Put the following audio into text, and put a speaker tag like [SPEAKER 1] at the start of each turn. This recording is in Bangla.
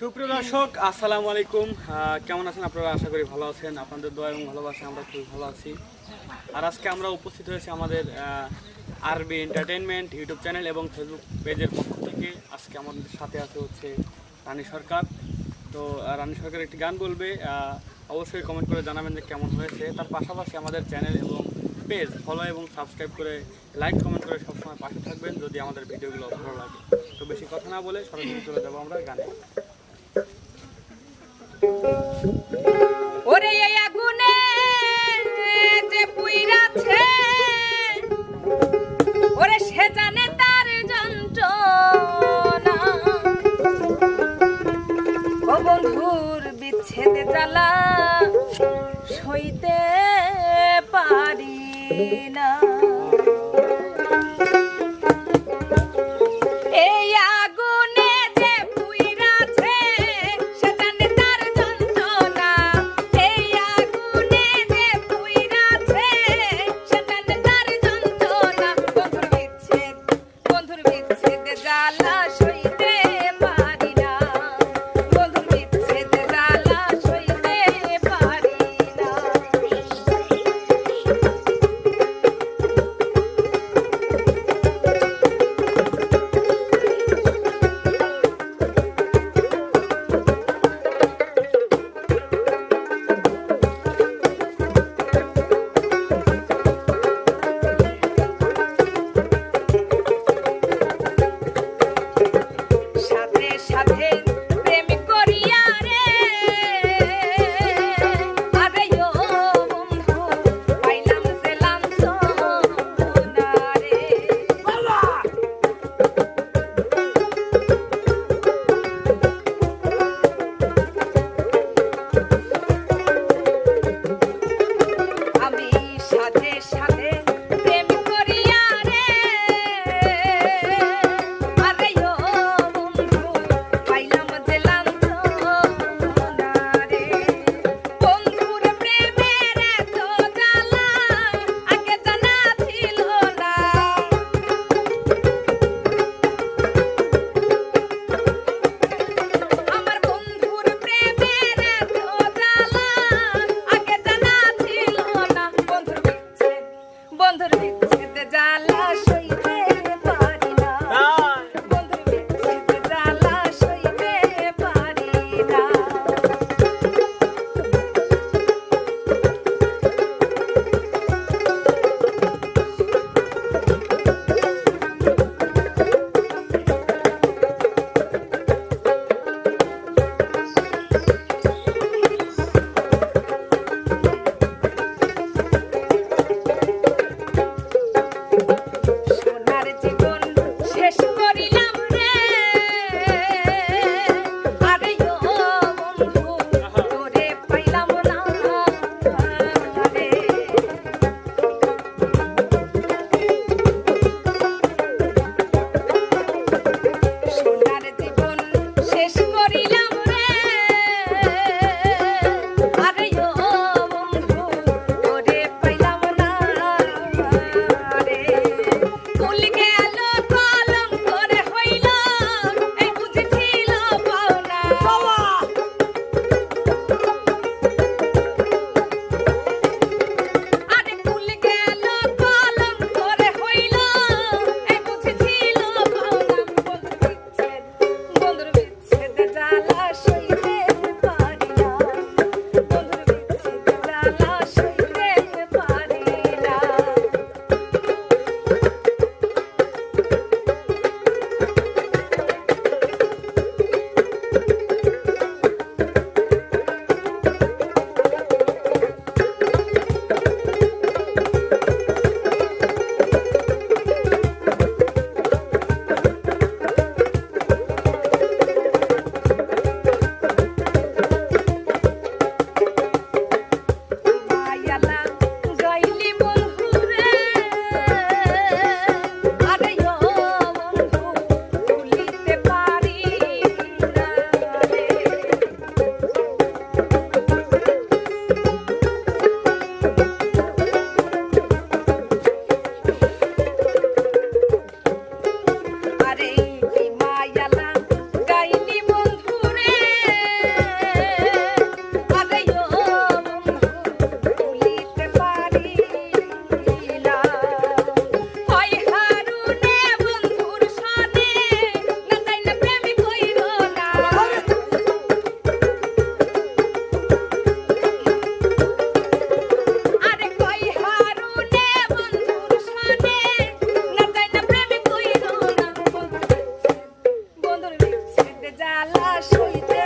[SPEAKER 1] সুপ্রিয় দর্শক, আসসালামু আলাইকুম। কেমন আছেন আপনারা? আশা করি ভালো আছেন। আপনাদের দয়া এবং ভালোবাসা, আমরা খুবই ভালো আছি। আর আজকে আমরা উপস্থিত হয়েছি আমাদের আরবি এন্টারটেনমেন্ট ইউটিউব চ্যানেল এবং ফেসবুক পেজের পক্ষ থেকে। আজকে আমাদের সাথে আছে হচ্ছে রানী সরকার। তো রানী সরকার একটি গান বলবে। অবশ্যই কমেন্ট করে জানাবেন যে কেমন হয়েছে। তার পাশাপাশি আমাদের চ্যানেল এবং পেজ ফলো এবং সাবস্ক্রাইব করে লাইক কমেন্ট করে সবসময় পাশে থাকবেন যদি আমাদের ভিডিওগুলো ভালো লাগে। তো বেশি কথা না বলে সরাসরি চলে যাব আমরা গানে।
[SPEAKER 2] ওরে এই আগুনে যে ওরে তার বন্ধুর বিচ্ছেদে জ্বালা বিচ্ছেদে জ্বালা শুইতে